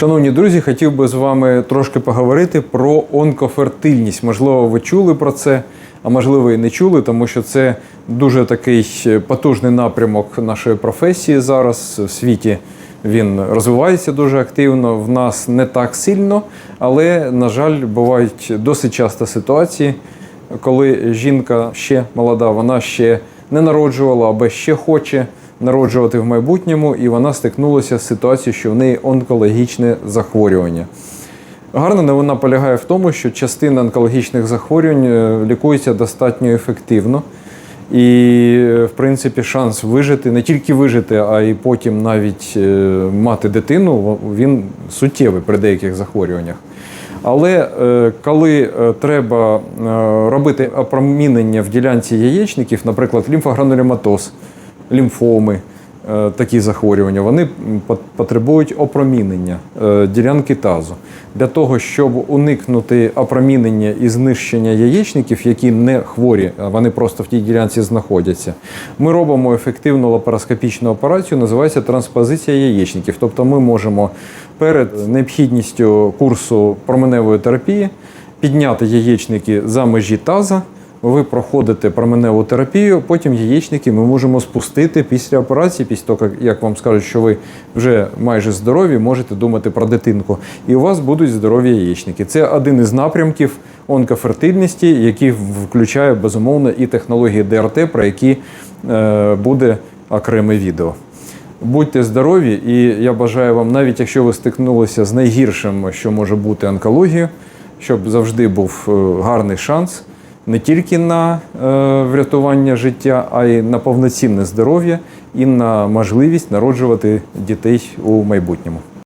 Шановні друзі, хотів би з вами трошки поговорити про онкофертильність. Можливо, ви чули про це, а можливо і не чули, тому що це дуже такий потужний напрямок нашої професії зараз в світі. Він розвивається дуже активно. В нас не так сильно, але, на жаль, бувають досить часто ситуації, коли жінка ще молода, вона ще не народжувала або ще хоче народжувати в майбутньому, і вона стикнулася з ситуацією, що в неї онкологічне захворювання. Гарна новина полягає в тому, що частина онкологічних захворювань е, лікується достатньо ефективно. І, е, в принципі, шанс вижити, не тільки вижити, а й потім навіть е, мати дитину, він суттєвий при деяких захворюваннях. Але коли треба робити опромінення в ділянці яєчників, наприклад, лімфогранулематоз, лімфоми, е, такі захворювання, вони потребують опромінення е, ділянки тазу. Для того, щоб уникнути опромінення і знищення яєчників, які не хворі, а вони просто в тій ділянці знаходяться, ми робимо ефективну лапароскопічну операцію, називається транспозиція яєчників. Тобто ми можемо перед необхідністю курсу променевої терапії підняти яєчники за межі таза. Ви проходите променеву терапію, потім яєчники ми можемо спустити після операції, після того, як- вам скажуть, що ви вже майже здорові, можете думати про дитинку. І у вас будуть здорові яєчники. Це один із напрямків онкофертильності, який включає безумовно і технології ДРТ, про які е, буде окреме відео. Будьте здорові, і я бажаю вам, навіть якщо ви стикнулися з найгіршим, що може бути онкологією, щоб завжди був е, гарний шанс не тільки на е, врятування життя, а й на повноцінне здоров'я і на можливість народжувати дітей у майбутньому.